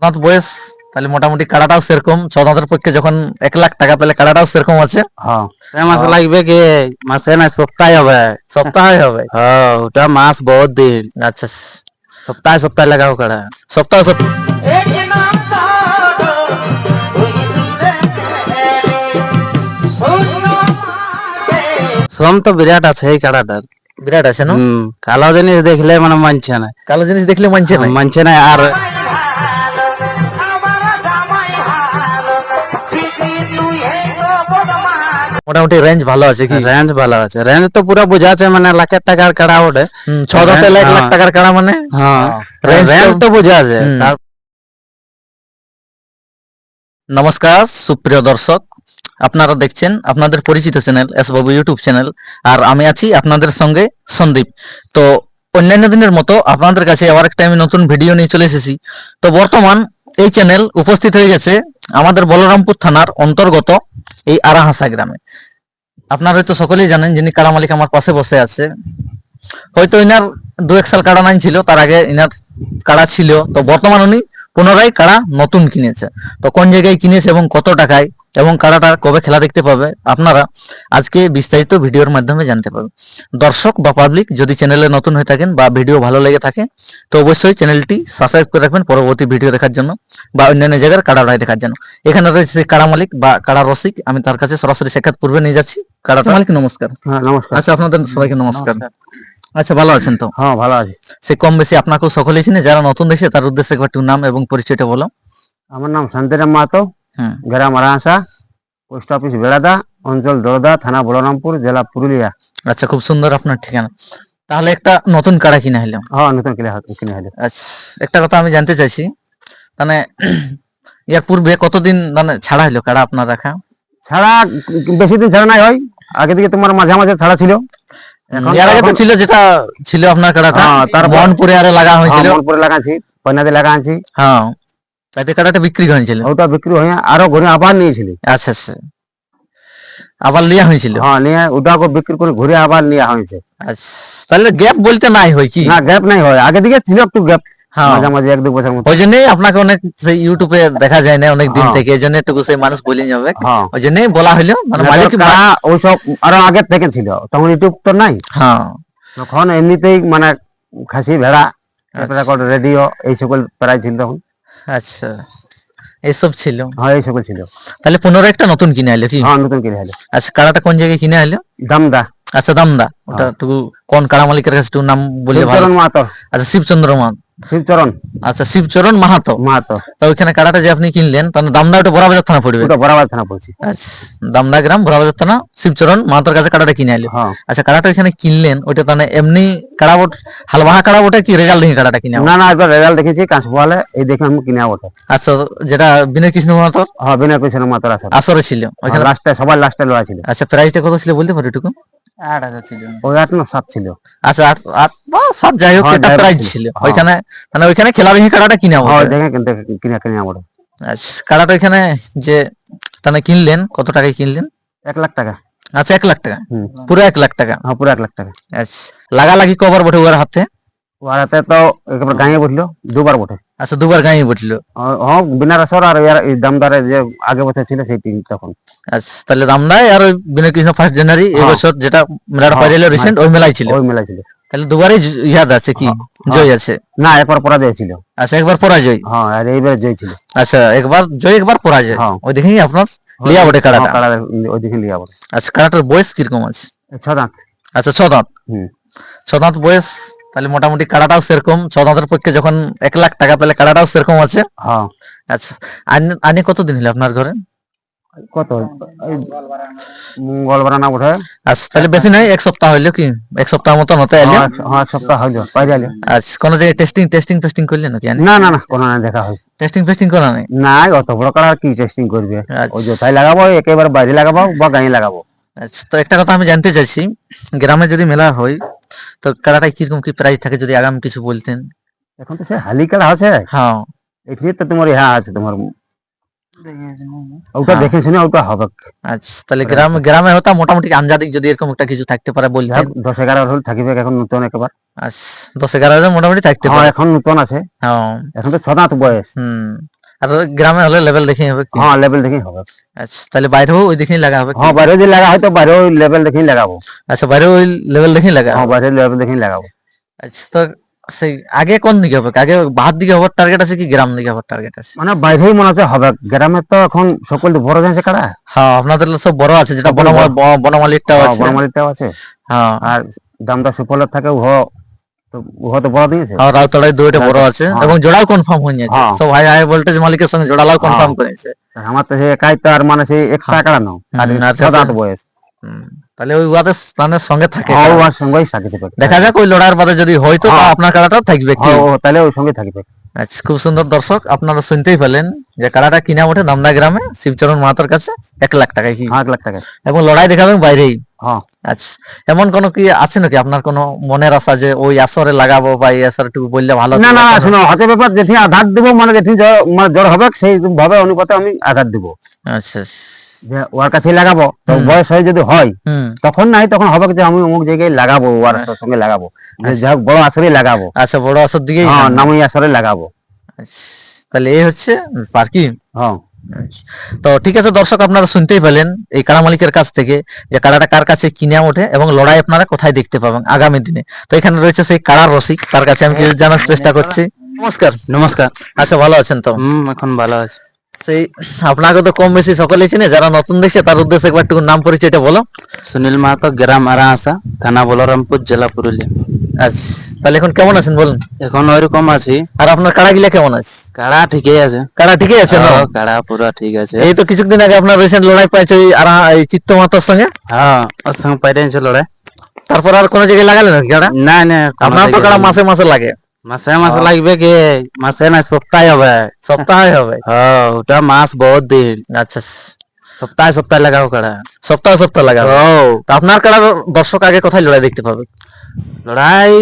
দাঁত বয়স তাহলে মোটামুটি কাড়াটাও সেরকম। ছ পক্ষে যখন এক লাখ টাকা তাহলে কাড়াটাও সেরকম আছে। হ্যাঁ মাস লাগবে কি? মাসে না সপ্তাহে হবে। সপ্তাহে হবে? হ্যাঁ ওটা মাস বহুত দিন। আচ্ছা। সপ্তাহে সপ্তাহে লাগাও কাড়া। সপ্তাহ সপ্তাহ। শ্রম তো বিরাট আছে এই কাড়াটার। বিরাট আছে না? কালো জিনিস দেখলে মানে মানছে না। কালো জিনিস দেখলে মানছে না। মানছে না আর মোটামুটি রেঞ্জ ভালো আছে কি? রেঞ্জ ভালো আছে। রেঞ্জ তো পুরো বোঝাচ্ছে মানে লাখের টাকার কাড়া হুম, ছ এক লাখ হ্যাঁ। টাকার কাড়া মানে? হ্যাঁ। রেঞ্জ তো বোঝাচ্ছে হুম। তার- নমস্কার সুপ্রিয় দর্শক। আপনারা দেখছেন আপনাদের পরিচিত channel S Babu YouTube channel আর আমি আছি আপনাদের সঙ্গে সন্দীপ। তো অন্যান্য দিনের মতো আপনাদের কাছে আবার একটা আমি নতুন ভিডিও নিয়ে চলে এসেছি। তো বর্তমান এই চ্যানেল উপস্থিত হয়ে গেছে আমাদের বলরামপুর থানার অন্তর্গত এই আরাহাসা গ্রামে। আপনারা হয়তো সকলেই জানেন যিনি কাড়া মালিক আমার পাশে বসে আছে। হয়তো ইনার দু এক সাল কাড়া নাই ছিল, তার আগে ইনার কাড়া ছিল। তো বর্তমান উনি পুনরায় কাড়া নতুন কিনেছে। তো কোন জায়গায় কিনেছে এবং কত টাকায় এবং কাড়াটা কবে খেলা দেখতে পাবে আপনারা আজকে বিস্তারিত ভিডিওর মাধ্যমে জানতে পারবেন। দর্শক বা পাবলিক যদি চ্যানেলে নতুন হয়ে থাকেন বা ভিডিও ভালো লেগে থাকে তো অবশ্যই চ্যানেলটি সাবস্ক্রাইব করে রাখবেন পরবর্তী ভিডিও দেখার জন্য বা অন্যান্য জায়গার কাড়াড়াই দেখার জন্য। এখানে রয়েছে কাড়া মালিক বা কাড়া রসিক আমি তার কাছে সরাসরি সাক্ষাৎ পূর্বে নিয়ে যাচ্ছি। কাড়া মালিক নমস্কার। হ্যাঁ নমস্কার। আচ্ছা আপনাদের সবাইকে নমস্কার। আচ্ছা ভালো আছেন তো? হ্যাঁ ভালো আছে। সে কম বেশি আপনাকেও সকলেই চিনে যারা নতুন দেশে তার উদ্দেশ্যে একবার একটু নাম এবং পরিচয়টা বলো। আমার নাম শান্তিরাম মাহাতো। হুম। গ্রাম আরাহাসা পোস্ট অফিস বেড়াদা অঞ্চল দরদা থানা বলরামপুর জেলা পুরুলিয়া। আচ্ছা খুব সুন্দর আপনার ঠিকানা। তাহলে একটা নতুন কাড়া কিনা হলো হ্যাঁ নতুন কিনে কিনে হলো আচ্ছা একটা কথা আমি জানতে চাইছি। মানে ইয়ার পূর্বে কতদিন মানে ছাড়া হলো কাড়া আপনার রাখা? ছাড়া বেশি দিন ছাড়া নাই হয় আগে থেকে তোমার মাঝে মাঝে ছাড়া ছিল। এখন এর আগে তো ছিল যেটা ছিল আপনার কাড়াটা। হ্যাঁ, তারপর- মোহনপুরে আরে লাগা হয়েছিল। হ্যাঁ, মনপুরে লাগাচ্ছি পয়নাতে লাগাচ্ছি হ্যাঁ। তাতে কাড়াটা বিক্রি হয়েছিল। ওটা বিক্রি হয়ে আরও ঘুরে আবার নিয়েছিলি। আচ্ছা আচ্ছা। আবার লিয়া হয়েছিল? হ্যাঁ নিয়ে ওটাকে বিক্রি করে ঘুরে আবার নেওয়া হয়েছে। আচ্ছা তাহলে গ্যাপ বলতে নাই হয় কি? না গ্যাপ নাই হয়। আগে দিকে ছিল একটু গ্যাপ। হ্যাঁ। মাঝে মাঝে এক দু বছর ওই জন্যই আপনাকে অনেক সেই ইউটিউবে দেখা যায় না অনেক দিন হ্যাঁ। থেকে। এই জন্য একটু সেই মানুষ বলে যাবে। হ্যাঁ। ওই জন্যই বলা হইল মানে আরও আগের থেকে ছিল তখন ইউটিউব তো নাই। হ্যাঁ। তখন এমনিতেই মানে খাসি ভেড়া রেডিও এই সকল প্রায় ছিল তখন। আচ্ছা এইসব ছিল? হ্যাঁ এই সকল ছিল। তাহলে পুনরায় একটা নতুন কিনে আইলো কি? হ্যাঁ নতুন কিনে হলো আচ্ছা কাড়াটা কোন জায়গায় কিনে আইলো দামদা। আচ্ছা দামদা। ওটা একটু কোন কাড়া মালিকের কাছে একটু নাম বললে ভালো। মাহাতো। আচ্ছা শিবচন্দ্র মাহাত। শিবচরণ। আচ্ছা শিবচরণ মাহাতো? মাহাতো। তো ওইখানে কাড়াটা যে আপনি কিনলেন তাহলে দামদা ওটা বড়াবাজার থানা পড়বে? ওটা বরাবর থানা পড়ছি। আচ্ছা দামদা গ্রাম বড়াবাজার থানা শিবচরণ মাহাতোর কাছে কাড়াটা কিনে আইলো। হ্যাঁ। আচ্ছা কাড়াটা এখানে কিনলেন তাহলে এমনি কাড়া বট হালবাহা কাড়া বটে কি রেজাল্ট দেখে কাড়াটা কিনে না না একবার রেজাল্ট দেখেছি এই দেখে আমি কিনে ওঠে আচ্ছা যেটা বিনয় কৃষ্ণ মাহাতোর? হ্যাঁ বিনয় আসলে আসরে ছিল ওইখানে লাস্টে সবার লাস্টে লড়া ছিল। আচ্ছা প্রাইসটা কত ছিল বলতে পারি এটুকু আট হাজার ছিল। ওই আট না সাত ছিল। আচ্ছা আট আট বা সাত যাই হোক এটা প্রাইস ছিল। ছিল। ওইখানে মানে ওইখানে খেলা দেখে কাড়াটা কিনা হ্যাঁ দেখে কিনা কিনে কিনে আচ্ছা কাড়াটা ওইখানে যে তাহলে কিনলেন কত টাকায় কিনলেন? এক লাখ টাকা। আচ্ছা এক লাখ টাকা। হুম। পুরো এক লাখ টাকা। হ্যাঁ পুরো এক লাখ টাকা। আচ্ছা লাগালাগি কবার বটে ওর হাতে? হাতে তো একবার গাঁয়ে বসল দুবার বটে। আচ্ছা দুবার গাঁয়ে বটলো হ্যাঁ বিনা রসর আর ইয়ার দামদারে যে আগে বছর ছিল সেই টিম তখন। আচ্ছা তাহলে দামদাই আর ওই বিনয় কৃষ্ণ ফার্স্ট জানুয়ারি এই হ্যাঁ। বছর যেটা মেলাটা হ্যাঁ, পাইলে রিসেন্ট ওই মেলাই ছিল। ওই মেলা ছিল। তাহলে দুবারই ইয়াদ আছে কি? হ্যাঁ। জয় আছে। না একবার পরাজয় ছিল। আচ্ছা একবার পরাজয়? হ্যাঁ আর এইবার জয় ছিল। আচ্ছা একবার জয় একবার পরাজয়। হ্যাঁ। ওই দেখেই আপনার? লিয়া বটে কাড়াটা হ্যাঁ, ওই দিকে লিয়া বটে। আচ্ছা কাড়াটার বয়স কীরকম আছে? ছ দাঁত আচ্ছা ছ দাঁত হুম। ছ দাঁত বয়স তাহলে মোটামুটি কাড়াটাও সেরকম দাঁতের পক্ষে যখন এক লাখ টাকা তাহলে কাড়াটাও সেরকম আছে? হ্যাঁ। আচ্ছা আনি- কতদিন হলো আপনার ঘরে? কত? মঙ্গলবার না বটে আচ্ছা তাহলে বেশি নাই এক সপ্তাহ হইল কি? এক সপ্তাহ মতন হতে এলে হ্যাঁ, হ্যাঁ সপ্তাহ হইল পাইলে আইলো। আচ্ছা কোনো জায়গায় টেস্টিং টেস্টিং ফেস্টিং করলেন নাকি না না না কোনো না দেখা হয় টেস্টিং ফেস্টিং করা নাই? না অত বড় কাড়া কি টেস্টিং করবে? আচ্ছা। ওই যোথায় লাগাবো একেবারে বাইরে লাগাবো বা গাঁয়ে লাগাবো। তো একটা কথা আমি জানতে চাইছি গ্রামে যদি মেলা হয় তো কাড়াটায় কীরকম কি প্রাইস থাকে যদি আগাম কিছু বলতেন? এখন তো সে হালি কাড়া আছে? হ্যাঁ। এখানে তো তোমার ইহা আছে তোমার ওটা হ্যাঁ। দেখে শুনে ওটা হবে। আচ্ছা তাহলে গ্রামে গ্রামে হতা মোটামুটি আঞ্জাদিক যদি এরকম একটা কিছু থাকতে পারে দশ এগারো হল থাকিবে এখন নতুন একবার? আচ্ছা দশ এগারো মোটামুটি থাকতে হ্যাঁ পারে। এখন নতুন আছে। হ্যাঁ। এখন তো ছদাঁত বয়স। হুম। আর গ্রামে হলে লেভেল দেখে হবে হ্যাঁ লেভেল দেখেই হবে। আচ্ছা তাহলে বাইরেও ওই দেখেই লাগা হবে হ্যাঁ বাইরে যদি লাগা হয় তো বাইরেও লেভেল দেখেই লাগাবো। আচ্ছা বাইরেও ওই লেভেল দেখেই লাগা? হ্যাঁ বাইরে লেভেল দেখেই লাগাবো। আচ্ছা তো সেই আগে কোন দিকে হবে? আগে বাহার দিকে হওয়ার টার্গেট আছে কি? গ্রাম দিকে হওয়ার টার্গেট আছে? মানে বাইরেই মনে হচ্ছে হবে। গ্রামে তো এখন সকল বড় যাচ্ছে কারা? হ্যাঁ আপনাদের সব বড় আছে যেটা বনমালিকটাও আছে। বনমালিকটাও আছে। হ্যাঁ। আর দামটা সুফলের থাকে তো উহ বড় দিয়েছে আর রাউতড়াই দুইটা বড় আছে হ্যাঁ। এবং জোড়াও কনফার্ম হয়ে গেছে হ্যাঁ। সব হাই হাই ভোল্টেজ মালিকের সঙ্গে জোড়ালাও কনফার্ম। করেছে আমার তো একাই তো আর মানে সেই একটা কাড়া নাও কাছে- বয়স তাহলে ওই স্থানের সঙ্গে থাকে ওর সঙ্গেই থাকিতে দেখা যাক ওই লড়াইয়ের বাদে যদি হয়তো তা হ্যাঁ। আপনার কাড়াটা থাকবে তাহলে ওই সঙ্গে থাকিবে আচ্ছা খুব সুন্দর দর্শক আপনারা শুনতেই পেলেন যে কাড়াটা কিনা ওঠে দামদা গ্রামে শিবচরণ মাহাতোর কাছে এক লাখ টাকায় কি? এক লাখ টাকা এবং লড়াই দেখাবেন বাইরেই? হ্যাঁ। আচ্ছা এমন কোন কি আছে নাকি? আপনার কোনো মনের আশা যে ওই আসরে লাগাবো বা এই আসরে একটু বললে ভালো না না শোনো হাতে ব্যাপার যেটি আধার দিব মানে যেটি মানে জ্বর হবে সেই ভাবে অনুপাতে আমি আধার দিব। আচ্ছা। যে ওর কাছে লাগাবো তো বয়স হয়ে যদি হয় তখন নাই তখন হবে যে আমি অমুক জায়গায় লাগাবো ওর সঙ্গে লাগাবো। যে আচ্ছা। যাই বড় আসরে লাগাবো। আচ্ছা বড় আসর দিকেই হ্যাঁ নামই আসরে লাগাবো। আচ্ছা, তাহলে এই হচ্ছে পার্কি। হ্যাঁ। তো ঠিক আছে দর্শক আপনারা শুনতেই পেলেন এই কাড়া মালিকের কাছ থেকে যে কাড়াটা কার কাছে কিনে ওঠে এবং লড়াই আপনারা কোথায় দেখতে পাবেন আগামী দিনে। তো এখানে রয়েছে সেই কাড়ার রসিক তার কাছে আমি কিছু জানার চেষ্টা করছি। নমস্কার। নমস্কার। আচ্ছা ভালো আছেন তো? এখন ভালো আছে। সেই আপনাকে তো কম বেশি সকলেই চিনে যারা নতুন দেখছে তার উদ্দেশ্যে একবার একটু নাম পরিচয়টা বলো। সুনীল মাহাতো গ্রাম আরাহাসা থানা বলরামপুর জেলা পুরুলিয়া। আচ্ছা তাহলে এখন কেমন আছেন বলুন? এখন ওইরকম আছি। আর আপনার কাড়া গিলা কেমন আছে? কাড়া ঠিকই আছে। কাড়া ঠিকই আছে না? কাড়া পুরো ঠিক আছে। এই তো কিছুদিন আগে আপনার রিসেন্ট লড়াই পাইছে আর এই চিত্ত মাতার সঙ্গে। হ্যাঁ ওর সঙ্গে পাইরেছে লড়াই। তারপর আর কোনো জায়গায় লাগালেন কাড়া? না না আপনার তো কাড়া মাসে মাসে লাগে। মাসে মাসে লাগবে কি মাসে না সপ্তাহে হবে সপ্তাহে হবে হ্যাঁ ওটা মাস বহুত দিন আচ্ছা সপ্তাহে সপ্তাহে লাগাও কাড়া সপ্তাহ সপ্তাহ লাগাবে ও তো আপনার কাড়া দর্শক আগে কোথায় লড়াই দেখতে পাবে লড়াই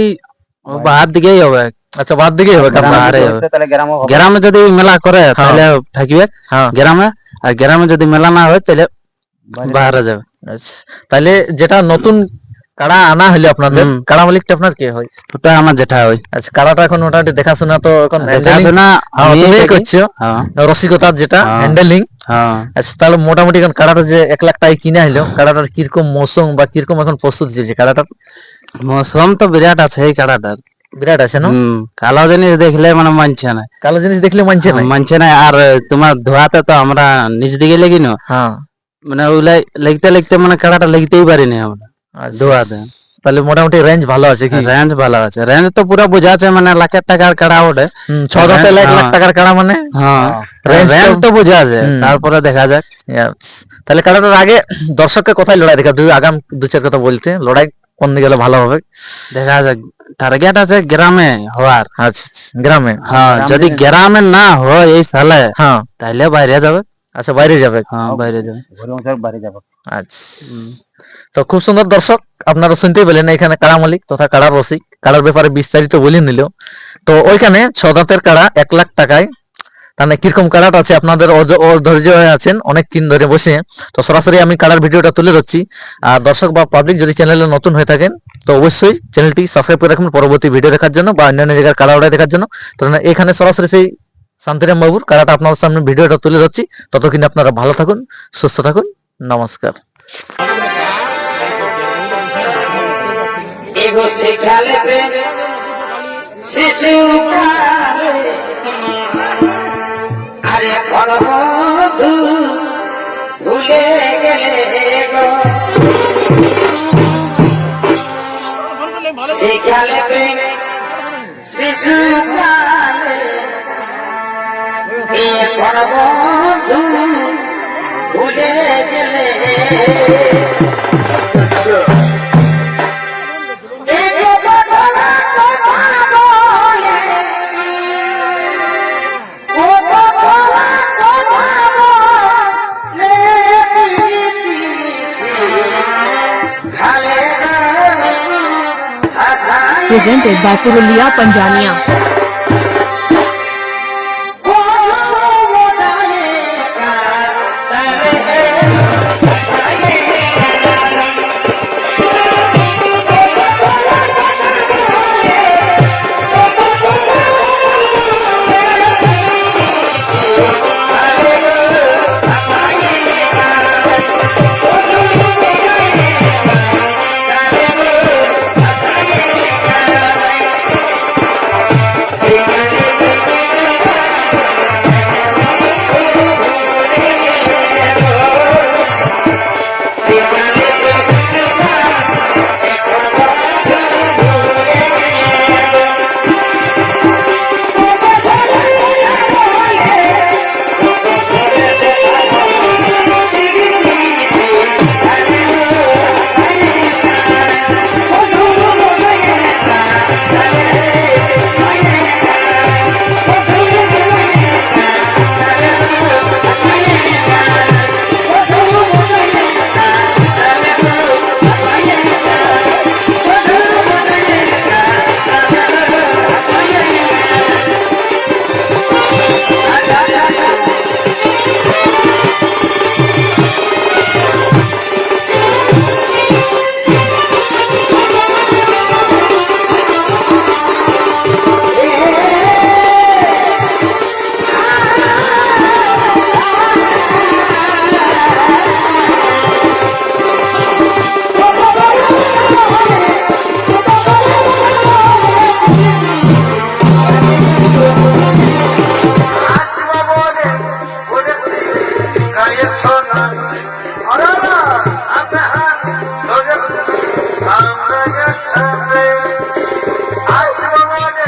ও বাহার দিকেই হবে আচ্ছা বাদ দিকেই হবে গ্রামে আপনার আরে গ্রামে তাহলে গ্রামও হবে। গ্রামে যদি মেলা করে তাহলে থাকবে হ্যাঁ গ্রামে আর গ্রামে যদি মেলা না হয় তাহলে বাইরে যাবে আচ্ছা তাহলে যেটা নতুন কাড়া আনা হলো আপনাদের। কাড়া মালিকটা আপনার কে হয়? ওটা আমার জেঠা হয়। আচ্ছা কাড়াটা এখন মোটামুটি দেখাশোনা তো এখন দেখাশোনা হ্যাঁ। করছ। হ্যাঁ। যেটা হ্যাঁ। হ্যান্ডেলিং হ্যাঁ। আচ্ছা তাহলে মোটামুটি এখন কাড়াটা যে এক লাখ টাকা কিনে হলো কাড়াটার কীরকম মৌসুম বা কীরকম এখন প্রস্তুতি চলছে? কাড়াটার? মৌসুম তো বিরাট আছে এই কাড়াটার। বিরাট আছে না কালো জিনিস দেখলে মানে মানছে না। কালো জিনিস দেখলে মানছে না? মানছে না আর তোমার ধোয়াতে তো আমরা নিচ দিকে লেগি না। হ্যাঁ। মানে ওগুলাই লিখতে লিখতে মানে কাড়াটা লিখতেই পারিনি আমরা। আচ্ছা। ধোয়াতে তাহলে মোটামুটি রেঞ্জ ভালো আছে কি? রেঞ্জ ভালো আছে। রেঞ্জ তো পুরো বোঝাচ্ছে মানে লাখের টাকার কাড়া ওঠে। ছ দাঁতে এক লাখ হ্যাঁ। টাকার কাড়া মানে? হ্যাঁ। রেঞ্জ তো- তো বোঝা আছে তারপরে দেখা যাক। তাহলে কাড়াটার আগে দর্শককে কোথায় লড়াই দেখা দুই আগাম দু চার কথা বলতে লড়াই কোন দিকে গেলে ভালো হবে? দেখা যাক। টার্গেট আছে গ্রামে হওয়ার। আচ্ছা গ্রামে? হ্যাঁ যদি গ্রামে না হয় এই সালে হ্যাঁ। তাইলে বাইরে যাবে। আচ্ছা বাইরে যাবে? হ্যাঁ বাইরে যাবে। আচ্ছা। তো খুব সুন্দর দর্শক আপনারা শুনতেই পেলেন এখানে কাড়া মালিক তথা কাড়া রসিক। কাড়ার ব্যাপারে বিস্তারিত বলে নিল। তো ওইখানে ছ দাঁতের কাড়া এক লাখ টাকায়। তাহলে কীরকম কাড়াটা আছে? আপনাদের ধৈর্য হয়ে আছেন অনেক দিন ধরে বসে। তো সরাসরি আমি কাড়ার ভিডিওটা তুলে ধরছি। আর দর্শক বা পাবলিক যদি চ্যানেলে নতুন হয়ে থাকেন তো অবশ্যই চ্যানেলটি সাবস্ক্রাইব করে রাখুন পরবর্তী ভিডিও দেখার জন্য বা অন্যান্য জায়গার কাড়া ওড়াই দেখার জন্য। তো এখানে সরাসরি সেই শান্তিরাম বাবুর কারাটা আপনাদের সামনে ভিডিওটা তুলে ধরছি। ততক্ষণ আপনারা ভালো থাকুন, সুস্থ থাকুন, নমস্কার। আরে এখন বন্ধু ভুলে গেলে এগো বদলা কথা বলে ও বদলা কথা বলে খালে হাসাই presented by Purulia Panjania.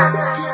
Yeah.